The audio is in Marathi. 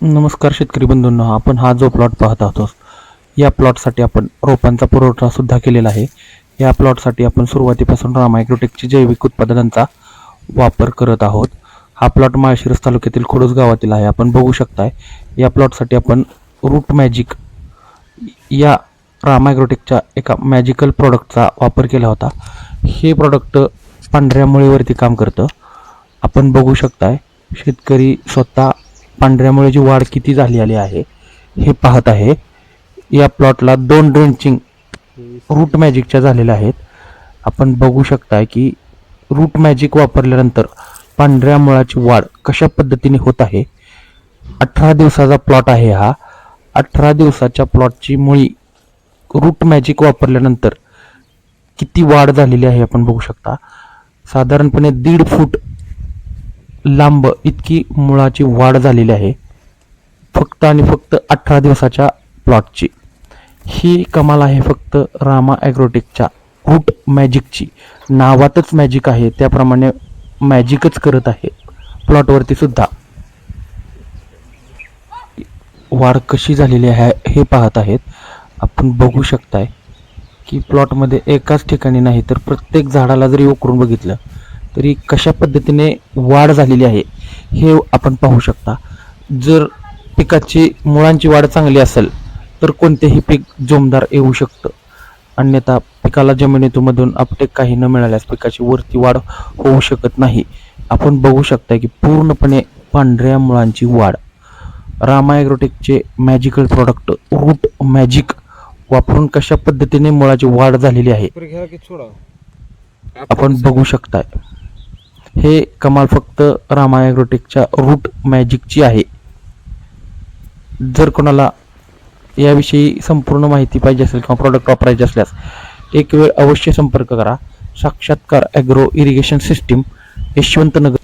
नमस्कार शेतकरी बंधूंना आपण हा जो प्लॉट पाहत आहोत या प्लॉटसाठी आपण रोपांचा पुरवठा सुद्धा केलेला आहे. या प्लॉटसाठी आपण सुरुवातीपासून रामायग्रोटेकची जैविक उत्पादनांचा वापर करत आहोत. हा प्लॉट माळशिरस तालुक्यातील खोडूस गावातील आहे. आपण बघू शकताय या प्लॉटसाठी आपण रूट मॅजिक या रामायग्रोटेकच्या एका मॅजिकल प्रॉडक्टचा वापर केला होता. हे प्रॉडक्ट पांढऱ्या मुळीवरती काम करतं. आपण बघू शकताय शेतकरी स्वतः पांढऱ्या मुळीची वाढ किती झालेली आहे हे पाहत आहे. या प्लॉटला दोन ड्रेंचिंग रूट मॅजिकच्या झालेल्या आहेत. आपण बघू शकताय की रूट मॅजिक वापरल्यानंतर पांढऱ्या मुळाची वाढ कशा पद्धतीने होत आहे? अठरा दिवसाचा प्लॉट आहे हा. अठरा दिवसाच्या प्लॉटची मुळी रूट मॅजिक वापरल्यानंतर किती वाढ झालेली आहे आपण बघू शकता. साधारणपणे दीड फूट लांब इतकी मुळाची वाढ झालेली आहे. फक्त आणि फक्त अठरा दिवसाच्या प्लॉटची ही कमाल आहे फक्त रामा ॲग्रोटेकच्या रूट मॅजिकची. नावातच मॅजिक आहे त्याप्रमाणे मॅजिकच करत आहे. प्लॉटवरती सुद्धा. वाढ कशी झालेली आहे हे पाहत आहेत. आपण बघू शकताय की प्लॉटमध्ये एकाच ठिकाणी नाही तर प्रत्येक झाडाला जरी उकरून बघितलं तरी कशा पद्धतीने वाढ झालेली आहे हे आपण पाहू शकता. जर पिकाची मुळांची वाढ चांगली असेल तर कोणतेही पीक जोमदार येऊ शकतं. अन्यथा पिकाला जमिनीतून आपटेक काही न मिळाल्यास पिकाची वरती वाढ होऊ शकत नाही. आपण बघू शकता की पूर्णपणे पांढऱ्या मुळांची वाढ. रामा ॲग्रोटेकचे मॅजिकल प्रॉडक्ट रूट मॅजिक वापरून कशा पद्धतीने मुळाची वाढ झालेली आहे आपण बघू शकताय. हे कमाल फक्त रामा ॲग्रोटेकच्या रूट मॅजिकची आहे. जर कोणाला याविषयी संपूर्ण माहिती पाहिजे असेल किंवा प्रॉडक्ट वापरायचे असल्यास एक वेळ अवश्य संपर्क करा. साक्षात्कार ॲग्रो इरिगेशन सिस्टीम यशवंतनगर.